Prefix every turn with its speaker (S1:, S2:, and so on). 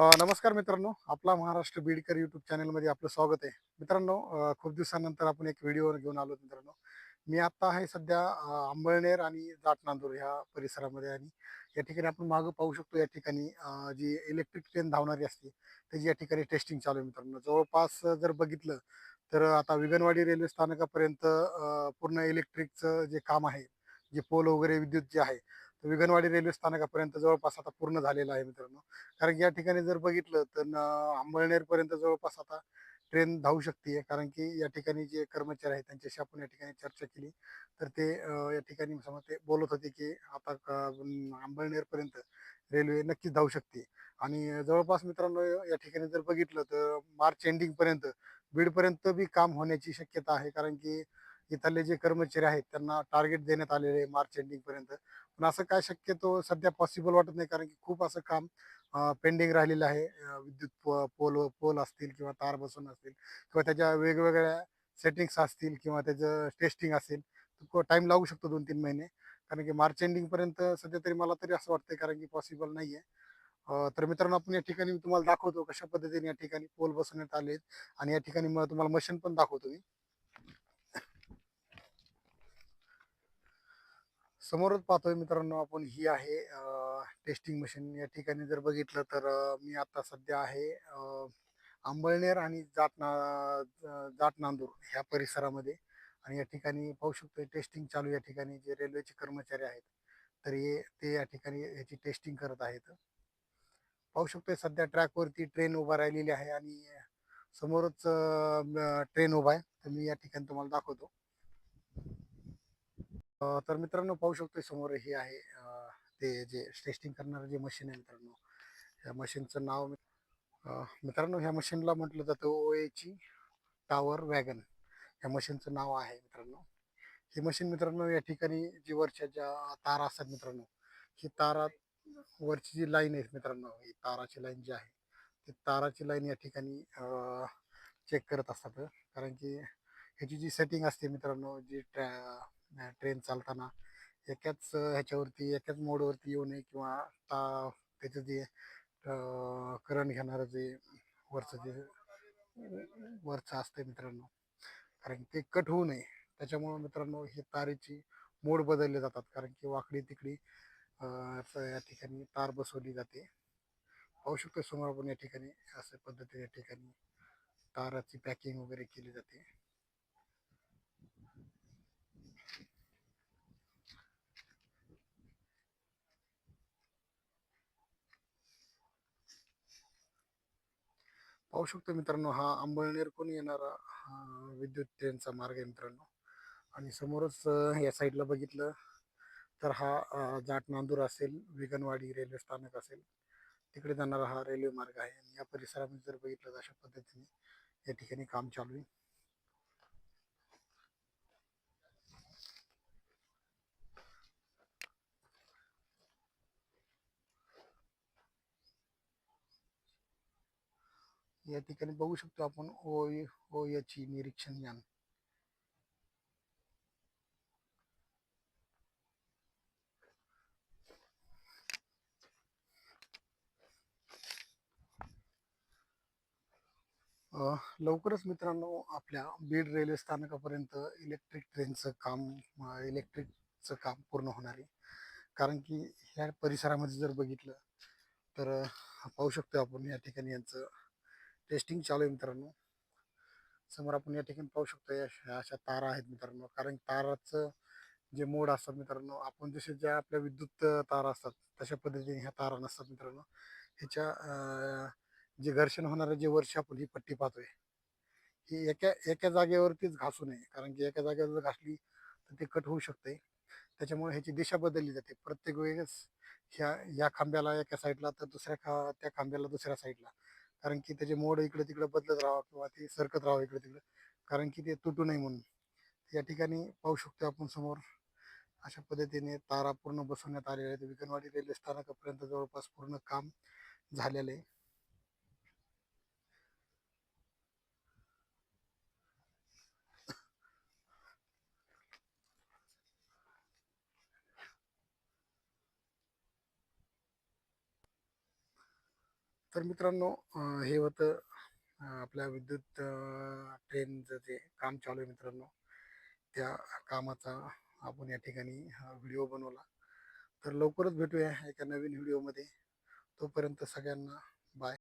S1: नमस्कार मित्रांनो. आपला महाराष्ट्र बीडकर युट्यूब चॅनलमध्ये आपलं स्वागत आहे. मित्रांनो खूप दिवसानंतर आपण एक व्हिडिओ घेऊन आलो मित्रांनो. मी आत्ता आहे सध्या आंबळनेर अंबळनेर आणि जाटनांदूर ह्या परिसरामध्ये आणि या ठिकाणी आपण मागं पाहू शकतो या ठिकाणी जी इलेक्ट्रिक ट्रेन धावणारी असते त्याची या ठिकाणी टेस्टिंग चालू आहे मित्रांनो. जवळपास जर बघितलं तर आता विगनवाडी रेल्वे स्थानकापर्यंत पूर्ण इलेक्ट्रिकचं जे काम आहे जे पोल वगैरे विद्युत जे आहे तर विगनवाडी रेल्वे स्थानकापर्यंत जवळपास आता पूर्ण झालेला आहे मित्रांनो. कारण की या ठिकाणी जर बघितलं तर न अंबळनेरपर्यंत जवळपास आता ट्रेन धावू शकते. कारण की या ठिकाणी जे कर्मचारी आहेत त्यांच्याशी आपण या ठिकाणी चर्चा केली. तर ते या ठिकाणी समज ते बोलत होते की आता आंबळनेरपर्यंत अंबळनेरपर्यंत रेल्वे नक्कीच धावू शकते. आणि जवळपास मित्रांनो या ठिकाणी जर बघितलं तर मार्च एंडिंगपर्यंत बीडपर्यंत बी काम होण्याची शक्यता आहे. कारण की इथले जे कर्मचारी आहेत त्यांना टार्गेट देण्यात आलेले आहे मार्च एंडिंगपर्यंत. पण असं काय शक्यतो सध्या पॉसिबल वाटत नाही कारण की खूप असं काम पेंडिंग राहिलेलं आहे. विद्युत पो पोल पोल असतील किंवा तार बसून असतील किंवा त्याच्या वेगवेगळ्या सेटिंग्स असतील किंवा त्याचं टेस्टिंग असेल टाइम लागू शकतो दोन तीन महिने. कारण की मार्च एंडिंगपर्यंत सध्या तरी मला तरी असं वाटतंय कारण की पॉसिबल नाही आहे तर मित्रांनो आपण या ठिकाणी तुम्हाला दाखवतो कशा पद्धतीने या ठिकाणी पोल बसवण्यात आले आहेत आणि या ठिकाणी मग तुम्हाला मशीन पण दाखवतो मी. समोरच पाहतोय मित्रांनो आपण ही आहे टेस्टिंग मशीन. या ठिकाणी जर बघितलं तर मी आता सध्या आहे आंबळनेर अंबळनेर आणि जातना ज- जाटनांदूर ह्या परिसरामध्ये. आणि या ठिकाणी पाहू शकतोय टेस्टिंग चालू या ठिकाणी जे रेल्वेचे कर्मचारी आहेत. तर हे ते या ठिकाणी याची टेस्टिंग करत आहेत. पाहू शकतोय सध्या ट्रॅकवरती ट्रेन उभा राहिलेली आहे आणि समोरच ट्रेन उभा आहे. तर मी या ठिकाणी तुम्हाला दाखवतो. तर मित्रांनो पाहू शकतोय समोर हे आहे ते जे टेस्टिंग करणारं जे मशीन आहे मित्रांनो या मशीनचं नाव मित्रांनो ह्या मशीनला म्हटलं जातं ओ एची टावर वॅगन या मशीनचं नाव आहे मित्रांनो. ही मशीन मित्रांनो या ठिकाणी जी वरच्या ज्या तारा असतात मित्रांनो ही तारा वरची जी लाईन आहे मित्रांनो ही ताराची लाईन जी आहे ती ताराची लाईन या ठिकाणी चेक करत असतात. कारण की ह्याची जी सेटिंग असते मित्रांनो जी ट्रॅ ट्रेन चालताना एकाच ह्याच्यावरती एकाच मोडवरती येऊ नये किंवा ता त्याचं जे करंट घेणारं जे वरचं जे वरचं असतं मित्रांनो. कारण ते कट होऊ नये. त्याच्यामुळं मित्रांनो हे तारेची मोड बदलले जातात. कारण की वाकडी तिकडी असं या ठिकाणी तार बसवली जाते. पाहू शकतो समोर आपण या ठिकाणी अशा पद्धतीने या ठिकाणी ताराची पॅकिंग वगैरे केली जाते. पाहू शकतो मित्रांनो हा अंबळनेरकडून येणारा विद्युत ट्रेनचा मार्ग आहे मित्रांनो. आणि समोरच या साईडला बघितलं तर हा जाट नांदूर असेल विगनवाडी रेल्वे स्थानक असेल तिकडे जाणारा हा रेल्वे मार्ग आहे. आणि या परिसरामध्ये जर बघितलं तर अशा पद्धतीने या ठिकाणी काम चालू आहे. या ठिकाणी बघू शकतो आपण ओ ओ याची निरीक्षण यान. लवकरच मित्रांनो आपल्या बीड रेल्वे स्थानकापर्यंत इलेक्ट्रिक ट्रेनचं काम इलेक्ट्रिकचं काम पूर्ण होणार आहे. कारण की ह्या परिसरामध्ये जर बघितलं तर पाहू शकतो आपण या ठिकाणी यांचं टेस्टिंग चालू आहे मित्रांनो. समोर आपण या ठिकाणी पाहू शकतो या अशा तारा आहेत मित्रांनो. कारण ताराचं जे मोड असतात मित्रांनो आपण जसे ज्या आपल्या विद्युत तारा असतात तशा पद्धतीने ह्या तारा नसतात मित्रांनो. ह्याच्या जे घर्षण होणारे जे वर्ष आपण ही पट्टी पाहतोय ही एका एका जागेवरतीच घासू नये. कारण की एका जागेवर जर घासली तर ते कट होऊ शकते त्याच्यामुळे ह्याची दिशा बदलली जाते. प्रत्येक वेळेस ह्या या खांब्याला एका साईडला तर दुसऱ्या खा त्या खांब्याला दुसऱ्या साईडला. कारण की त्याचे मोड इकडे तिकडे बदलत राहावं किंवा ते सरकत राहावं इकडे तिकडे कारण की ते तुटू नये म्हणून. या ठिकाणी पाहू शकतो आपण समोर अशा पद्धतीने तारा पूर्ण बसवण्यात आलेल्या आहेत. विकनवाडी रेल्वे स्थानकापर्यंत जवळपास पूर्ण काम झालेलं आहे. तर मित्रांनो हे होतं आपल्या विद्युत ट्रेनचं जे काम चालू आहे मित्रांनो त्या कामाचा आपण या ठिकाणी व्हिडिओ बनवला. तर लवकरच भेटूया एका नवीन व्हिडिओमध्ये. तोपर्यंत सगळ्यांना